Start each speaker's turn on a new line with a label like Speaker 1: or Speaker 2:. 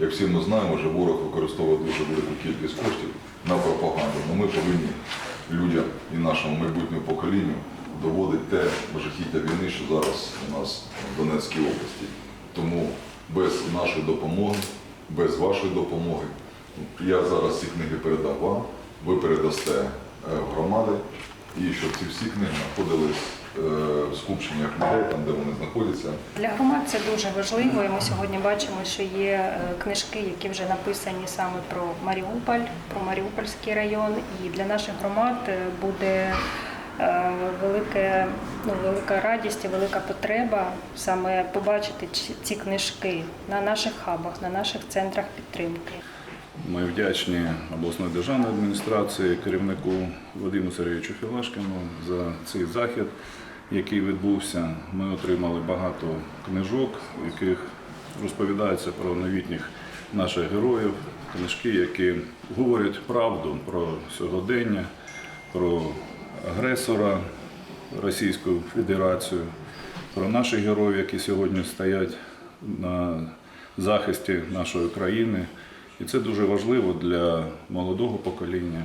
Speaker 1: Як всі ми знаємо, вже ворог використовує дуже велику кількість коштів на пропаганду. Но ми повинні людям і нашому майбутньому поколінню доводити те жахіття війни, що зараз у нас в Донецькій області. Тому без нашої допомоги, без вашої допомоги, я зараз ці книги передам вам, ви передасте е, громади, і щоб ці всі книги знаходились е, в скупченнях людей, там, де вони знаходяться.
Speaker 2: Для громад це дуже важливо. І ми сьогодні бачимо, що є е, книжки, які вже написані саме про Маріуполь, про Маріупольський район. І для наших громад е, буде велике, ну, велика радість і велика потреба саме побачити ці книжки на наших хабах, на наших центрах підтримки.
Speaker 3: Ми вдячні обласної державної адміністрації, керівнику Вадиму Сергійовичу Філашкіну за цей захід, який відбувся. Ми отримали багато книжок, в яких розповідається про новітніх наших героїв, книжки, які говорять правду про сьогодення, про агресора Російську Федерацію, про наших героїв, які сьогодні стоять на захисті нашої країни. І це дуже важливо для молодого покоління,